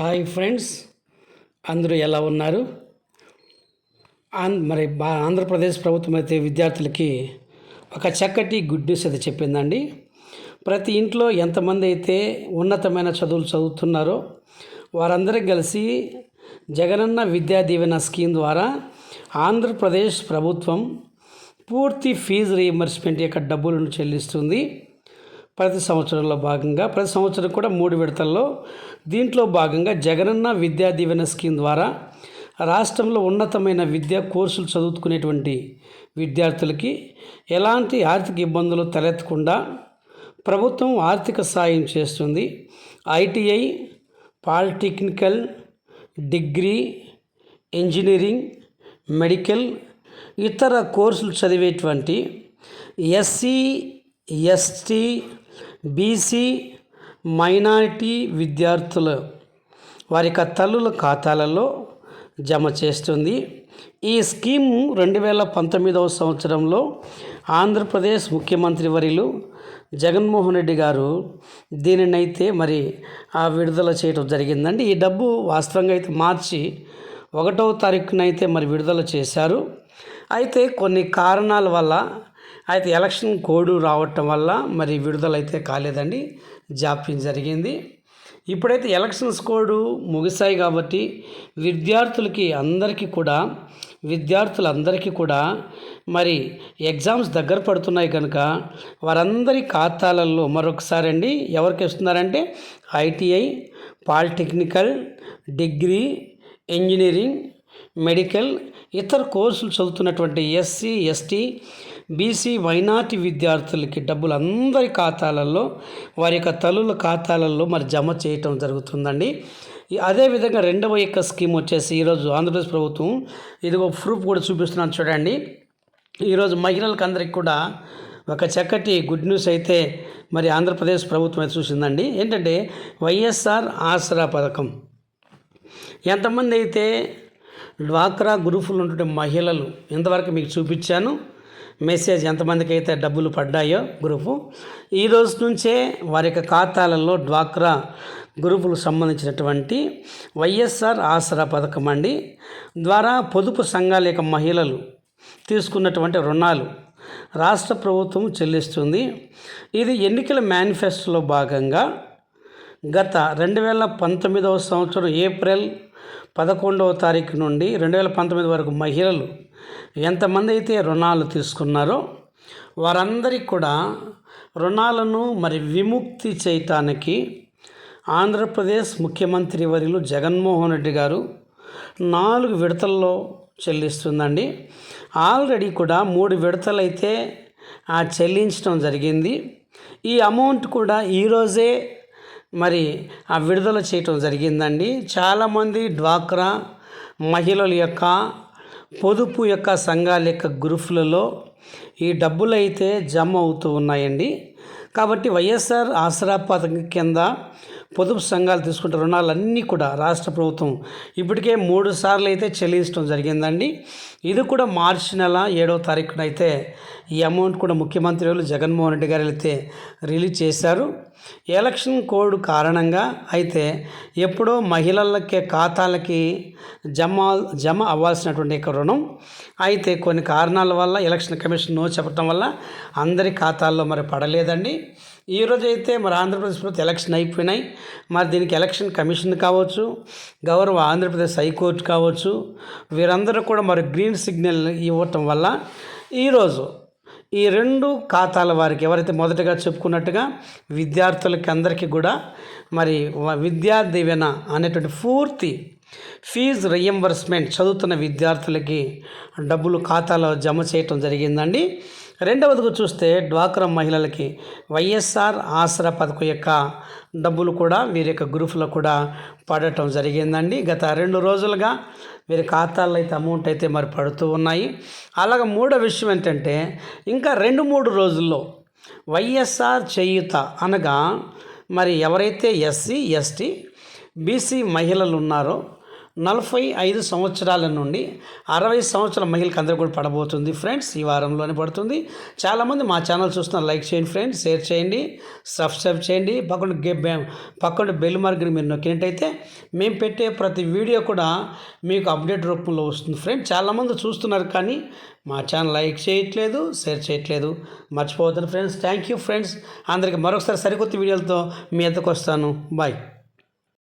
Hi friends అందరూ ఎలా ఉన్నారు? మరి బా ఆంధ్రప్రదేశ్ ప్రభుత్వం అయితే విద్యార్థులకి ఒక చక్కటి గుడ్ న్యూస్ అయితే చెప్పిందండి. ప్రతి ఇంట్లో ఎంతమంది అయితే ఉన్నతమైన చదువులు చదువుతున్నారో వారందరూ కలిసి జగనన్న విద్యా దీవెన స్కీమ్ ద్వారా ఆంధ్రప్రదేశ్ ప్రభుత్వం పూర్తి ఫీజు రీఎంబర్స్మెంట్ యొక్క డబ్బులను చెల్లిస్తుంది. ప్రతి సంవత్సరంలో భాగంగా ప్రతి సంవత్సరం కూడా మూడు విడతల్లో దీంట్లో భాగంగా జగనన్న విద్యా దీవెన స్కీమ్ ద్వారా రాష్ట్రంలో ఉన్నతమైన విద్యా కోర్సులు చదువుకునేటువంటి విద్యార్థులకి ఎలాంటి ఆర్థిక ఇబ్బందులు తలెత్తకుండా ప్రభుత్వం ఆర్థిక సాయం చేస్తుంది. ITI polytechnical degree engineering medical ఇతర కోర్సులు చదివేటువంటి ఎస్సీ ఎస్టీ బీసీ మైనారిటీ విద్యార్థుల వారి యొక్క తల్లుల ఖాతాలలో జమ చేస్తుంది. ఈ స్కీమ్ రెండు వేల పంతొమ్మిదవ సంవత్సరంలో ఆంధ్రప్రదేశ్ ముఖ్యమంత్రి వర్యులు జగన్మోహన్ రెడ్డి గారు దీనినైతే మరి ఆ విడుదల చేయడం జరిగిందండి. ఈ డబ్బు వాస్తవంగా అయితే మార్చి ఒకటవ తారీఖునైతే మరి విడుదల చేశారు. అయితే కొన్ని కారణాల వల్ల అయితే ఎలక్షన్ కోడ్ రావటం వల్ల మరి విడుదలైతే కాలేదండి. జాప్యం జరిగింది. ఇప్పుడైతే ఎలక్షన్స్ కోడ్ ముగిశాయి కాబట్టి విద్యార్థులకి అందరికీ కూడా విద్యార్థులందరికీ కూడా మరి ఎగ్జామ్స్ దగ్గర పడుతున్నాయి కనుక వారందరి ఖాతాలలో మరొకసారి అండి ఎవరికి ఇస్తున్నారంటే ITI polytechnical degree engineering medical ఇతర కోర్సులు చదువుతున్నటువంటి ఎస్సీ ఎస్టీ బీసీ వైనాటి విద్యార్థులకి డబ్బులు అందరి ఖాతాలలో వారి యొక్క తల్లుల ఖాతాలలో మరి జమ చేయటం జరుగుతుందండి. అదేవిధంగా రెండవ యొక్క స్కీమ్ వచ్చేసి ఈరోజు ఆంధ్రప్రదేశ్ ప్రభుత్వం ఇదిగో ప్రూఫ్ కూడా చూపిస్తున్నాను చూడండి. ఈరోజు మహిళలకు అందరికి కూడా ఒక చక్కటి గుడ్ న్యూస్ అయితే మరి ఆంధ్రప్రదేశ్ ప్రభుత్వం అయితే చూసిందండి. ఏంటంటే వైఎస్ఆర్ ఆసరా పథకం. ఎంతమంది అయితే డ్వాక్రా గ్రూపులు ఉన్నటువంటి మహిళలు ఇంతవరకు మీకు చూపించాను. మెసేజ్ ఎంతమందికి అయితే డబ్బులు పడ్డాయో గ్రూపు ఈ రోజు నుంచే వారి యొక్క ఖాతాలలో డ్వాక్రా గ్రూపులకు సంబంధించినటువంటి వైఎస్ఆర్ ఆసరా పథకం అండి ద్వారా పొదుపు సంఘాల యొక్క మహిళలు తీసుకున్నటువంటి రుణాలు రాష్ట్ర ప్రభుత్వం చెల్లిస్తుంది. ఇది ఎన్నికల మేనిఫెస్టోలో భాగంగా గత రెండు వేల పంతొమ్మిదవ సంవత్సరం ఏప్రిల్ పదకొండవ తారీఖు నుండి రెండు వేల పంతొమ్మిది వరకు మహిళలు ఎంతమంది అయితే రుణాలు తీసుకున్నారో వారందరికీ కూడా రుణాలను మరి విముక్తి చేయటానికి ఆంధ్రప్రదేశ్ ముఖ్యమంత్రి వర్యులు జగన్మోహన్ రెడ్డి గారు నాలుగు విడతల్లో చెల్లిస్తుందండి. ఆల్రెడీ కూడా మూడు విడతలైతే ఆ చెల్లించడం జరిగింది. ఈ అమౌంట్ కూడా ఈరోజే మరి ఆ విడుదల చేయటం జరిగిందండి. చాలామంది డ్వాక్రా మహిళల యొక్క పొదుపు యొక్క సంఘాల యొక్క గ్రూపులలో ఈ డబ్బులు అయితే జమ అవుతూ ఉన్నాయండి. కాబట్టి వైఎస్ఆర్ ఆసరా పథకం కింద పొదుపు సంఘాలు తీసుకుంటే రుణాలన్నీ కూడా రాష్ట్ర ప్రభుత్వం ఇప్పటికే మూడు సార్లు అయితే చెల్లించడం జరిగిందండి. ఇది కూడా మార్చి నెల ఏడవ తారీఖున అయితే ఈ అమౌంట్ కూడా ముఖ్యమంత్రి వాళ్ళు జగన్మోహన్ రెడ్డి గారు అయితే రిలీజ్ చేశారు. ఎలక్షన్ కోడ్ కారణంగా అయితే ఎప్పుడో మహిళలకి ఖాతాలకి జమ జమ అవ్వాల్సినటువంటి రుణం అయితే కొన్ని కారణాల వల్ల ఎలక్షన్ కమిషన్ నో చెప్పడం వల్ల అందరి ఖాతాల్లో మరి పడలేదండి. ఈ అయితే మరి ఆంధ్రప్రదేశ్ ప్రభుత్వం ఎలక్షన్ అయిపోయినాయి. మరి దీనికి ఎలక్షన్ కమిషన్ కావచ్చు గౌరవ ఆంధ్రప్రదేశ్ హైకోర్టు కావచ్చు వీరందరూ కూడా మరి గ్రీన్ సిగ్నల్ ఇవ్వటం వల్ల ఈరోజు ఈ రెండు ఖాతాల వారికి ఎవరైతే మొదటగా చెప్పుకున్నట్టుగా విద్యార్థులకి అందరికీ కూడా మరి వ- విద్యా దీవెన అనేటువంటి పూర్తి ఫీజు రియంబర్స్మెంట్ చదువుతున్న విద్యార్థులకి డబ్బులు ఖాతాలో జమ చేయటం జరిగిందండి. రెండవదిగా చూస్తే డ్వాక్రా మహిళలకి వైఎస్ఆర్ ఆసరా పథకం యొక్క డబ్బులు కూడా వీరి యొక్క గ్రూపులో కూడా పడటం జరిగిందండి. గత రెండు రోజులుగా వీరి ఖాతాల్లో అయితే అమౌంట్ అయితే మరి పడుతూ ఉన్నాయి. అలాగ మూడో విషయం ఏంటంటే ఇంకా రెండు మూడు రోజుల్లో వైఎస్ఆర్ చేయుత అనగా మరి ఎవరైతే ఎస్సీ ఎస్టీ బీసీ మహిళలు ఉన్నారో నలభై ఐదు సంవత్సరాల నుండి అరవై సంవత్సరాల మహిళలకు అందరూ కూడా పడబోతుంది ఫ్రెండ్స్. ఈ వారంలోనే పడుతుంది. చాలామంది మా ఛానల్ చూస్తున్నారు లైక్ చేయండి ఫ్రెండ్స్ షేర్ చేయండి సబ్స్క్రైబ్ చేయండి. పక్కన గే పక్కన బెల్ మార్క్ని మీరు నొక్కినట్టయితే మేము పెట్టే ప్రతి వీడియో కూడా మీకు అప్డేట్ రూపంలో వస్తుంది ఫ్రెండ్స్. చాలామంది చూస్తున్నారు కానీ మా ఛానల్ లైక్ చేయట్లేదు షేర్ చేయట్లేదు. మర్చిపోవద్దు ఫ్రెండ్స్. Thank you friends. అందరికీ మరొకసారి సరికొత్త వీడియోలతో మీ ఎద్దకు వస్తాను. బాయ్.